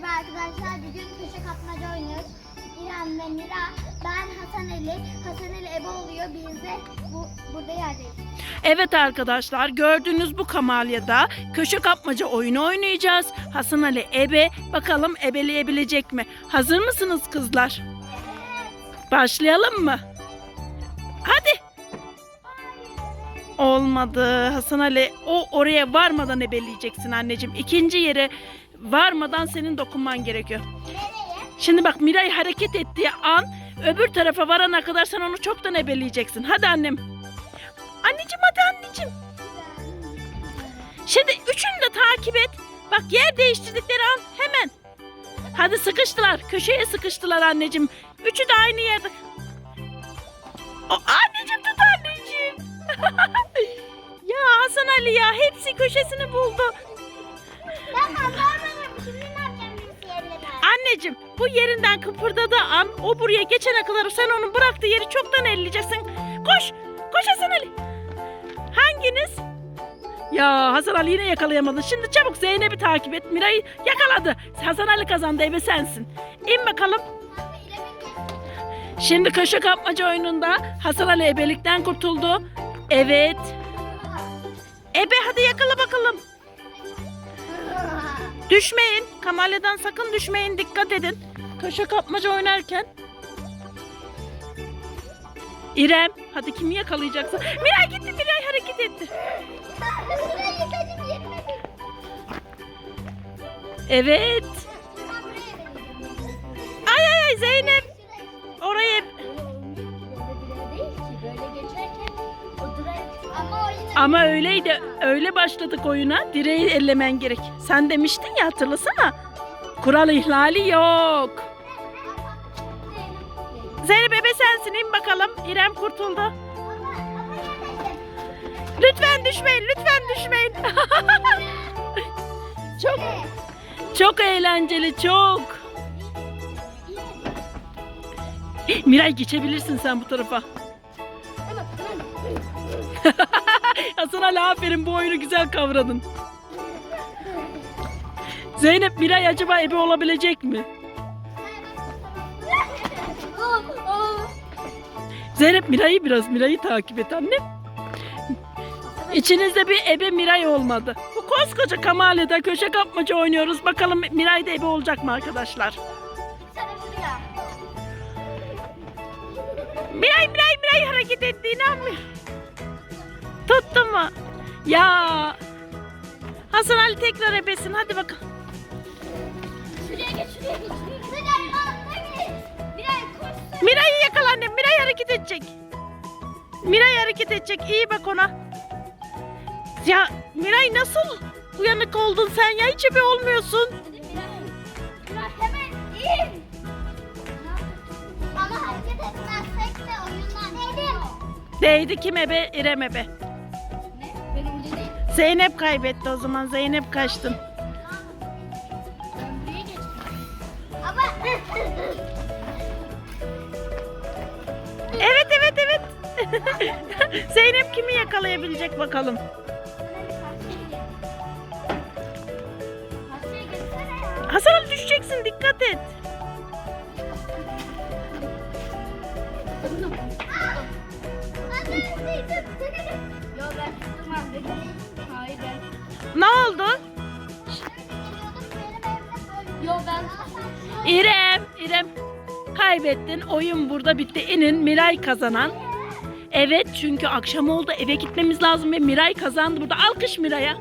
Merhaba arkadaşlar. Bugün köşe kapmaca oynuyoruz. İrem ve Mira. Ben Hasan Ali. Hasan Ali ebe oluyor. Biz de bu, burada yerdeyiz. Evet arkadaşlar gördüğünüz bu kamalyada köşe kapmaca oyunu oynayacağız. Hasan Ali ebe bakalım ebeleyebilecek mi? Hazır mısınız kızlar? Başlayalım mı? Hadi. Olmadı Hasan Ali. O oraya varmadan ebeleyeceksin anneciğim. İkinci yere varmadan senin dokunman gerekiyor. Nereye? Şimdi bak Miray hareket ettiği an öbür tarafa varana kadar sen onu çoktan ebeleyeceksin. Hadi annem. Anneciğim hadi anneciğim. Şimdi üçünü de takip et. Bak yer değiştirdikleri an hemen. Hadi sıkıştılar. Köşeye sıkıştılar anneciğim. Üçü de aynı yerde. O, anneciğim tut anneciğim. ya Hasan Ali ya hepsi köşesini buldu. Tamam Anneciğim bu yerinden kıpırdadığı an o buraya geçene kadar sen onun bıraktığı yeri çoktan elleyeceksin. Koş! Koş Hasan Ali! Hanginiz? Ya Hasan Ali yine yakalayamadın. Şimdi çabuk Zeynep'i takip et. Miray'ı yakaladı. Hasan Ali kazandı ebe sensin. İn bakalım. Şimdi köşe kapmaca oyununda Hasan Ali ebelikten kurtuldu. Evet. Ebe hadi yakala bakalım. Düşmeyin. Kamalyadan sakın düşmeyin. Dikkat edin. Köşe kapmaca oynarken. İrem, hadi kimi yakalayacaksın? Miray gitti, Miray hareket etti. Evet. Ay ay ay Zeynep. Ama öyleydi. Öyle başladık oyuna. Direği ellemen gerek. Sen demiştin ya hatırlasana. Kural ihlali yok. Zeynep ebe sensin in bakalım. İrem kurtuldu. Lütfen düşmeyin, lütfen düşmeyin. çok çok eğlenceli, çok. Miray geçebilirsin sen bu tarafa. Ali aferin bu oyunu güzel kavradın. Zeynep Miray acaba ebe olabilecek mi? Zeynep Miray'ı biraz Miray'ı takip et annem. İçinizde bir ebe Miray olmadı. Bu koskoca Kamale'de köşe kapmaca oynuyoruz. Bakalım Miray da ebe olacak mı arkadaşlar? Miray Miray Miray hareket etti inanmıyorum. Mu? Ya. Hasan Ali tekrar ebesin hadi bakalım. Şuraya geç, şuraya geç. Miray'ı yakala annem. Miray hareket edecek. Miray hareket edecek. İyi bak ona. Ya Miray nasıl uyanık oldun sen ya? Hiç ebe olmuyorsun. Hadi Miray. Miray hemen in. Ama hareket etmezsek de oyundan. Değdi kim ebe? İrem ebe. Zeynep kaybetti o zaman. Zeynep kaçtın. Evet evet evet. Zeynep kimi yakalayabilecek bakalım. Hasan düşeceksin dikkat et. Yo ben tutmam Ne oldu? Yo ben İrem, İrem kaybettin. Oyun burada bitti. İnin Miray kazanan. Evet çünkü akşam oldu eve gitmemiz lazım ve Miray kazandı burada. Alkış Miray'a.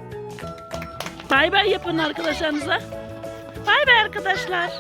Bay bay yapın arkadaşlarınıza. Bay bay arkadaşlar.